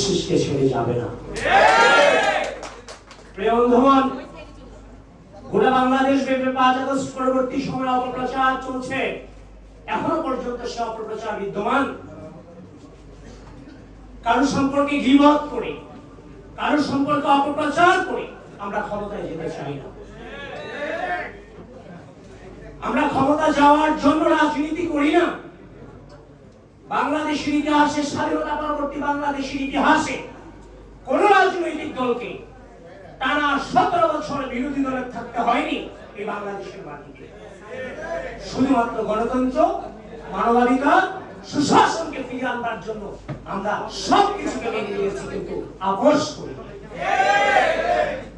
শীষকে ছেড়ে যাবে না। গোটা বাংলাদেশ পরবর্তী অপপ্রচার চলছে। এখনও পর্যন্ত সে অপপ্রচার বিদ্যমান। কারও সম্পর্কে গিবত করে কারও সম্পর্কে অপপ্রচার করে আমরা ক্ষমতায় যেতে চাই না। আমরা ক্ষমতা যাওয়ার জন্য রাজনীতি করি না। বাংলাদেশের ইতিহাসে, স্বাধীনতা পরবর্তী বাংলাদেশের ইতিহাসে কোন রাজনৈতিক দলকে টানা সতেরো বছর বিরোধী দলে থাকতে হয়নি এই বাংলাদেশের মাটিতে। শুধুমাত্র গণতন্ত্র, মানবাধিকার, সুশাসনকে ফিরিয়ে আনবার জন্য আমরা সব কিছুকে মেনে নিয়েছি কিন্তু আপোষ করি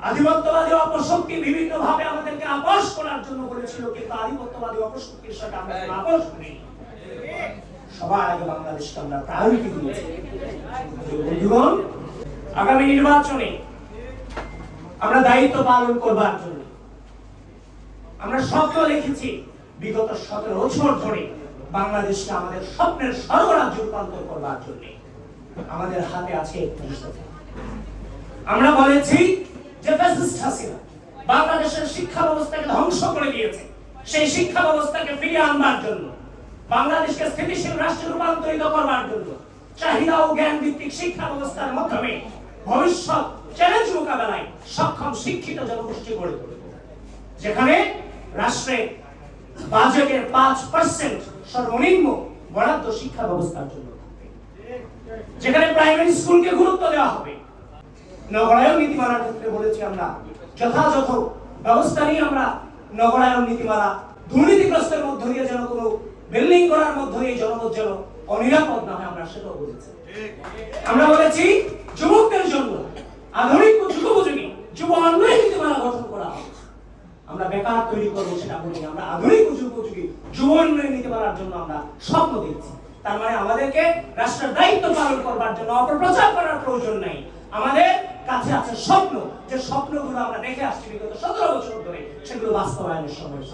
আধিপত্যবাদী অপশক্তি বিভিন্ন ভাবে আমাদেরকে আপোষ করার জন্য বলেছিল, কিন্তু আধিপত্যবাদী অপশক্তির সাথে আমরা আপোষ করি সবার আগে বাংলাদেশকে আমরা প্রায়োরিটি দিয়েছি বন্ধুগণ, আগামী নির্বাচনে আমরা দায়িত্ব পালন করবার জন্য আমরা স্বপ্ন দেখেছি, বিগত সতেরো বছর ধরে বাংলাদেশকে আমাদের স্বপ্নের সর্বরাজ্য রূপান্তর করবার জন্য আমাদের হাতে আছে আমরা বলেছি যে ফ্যাসিস্ট হাসিনা বাংলাদেশের শিক্ষা ব্যবস্থাকে ধ্বংস করে দিয়েছে। সেই শিক্ষা ব্যবস্থাকে ফিরিয়ে আনবার জন্য বাংলাদেশকে স্থিতিশীল রাষ্ট্রে রূপান্তরিত করবার জন্য চাহিদা ও জ্ঞান ভিত্তিক শিক্ষা ব্যবস্থার মাধ্যমে ভবিষ্যৎ চ্যালেঞ্জ মোকাবেলায় সক্ষম শিক্ষিত জনগোষ্ঠী গড়ে তুলব যেখানে রাষ্ট্রে বাজেটের পাঁচ পার্সেন্ট সর্বনিম্ন বরাদ্দ শিক্ষা ব্যবস্থার জন্য যেখানে প্রাইমারি স্কুলকে গুরুত্ব দেওয়া হবে। নগরায়ন নীতিমালার ক্ষেত্রে বলেছি আমরা, যথাযথ ব্যবস্থা নিয়ে আমরা নগরায়ন নীতিমালা দুর্নীতিগ্রস্তের মধ্য দিয়ে যেন কোনো বিল্ডিং করার মধ্য দিয়ে জনপদ যেন অনিরাপদ না হয়, আমরা সেটাও বলেছি। আমরা বলেছি, যুবকদের জন্য, আধুনিক যুগোপযোগী, যুব উন্নয়ন নীতিমালা গঠন করা আমরা বেকার তৈরি করব সেটা বলি আমরা আধুনিক যুগোপযোগী, যুব উন্নয়ন নীতিমালার জন্য আমরা স্বপ্ন দেখছি। তার মানে আমাদেরকে রাষ্ট্রের দায়িত্ব পালন করবার জন্য, অপপ্রচার করার প্রয়োজন নাই। আমাদের কাছে আছে স্বপ্ন। যে স্বপ্নগুলো আমরা দেখে আসছি বিগত সতেরো বছর ধরে, সেগুলো বাস্তবায়নের সময়।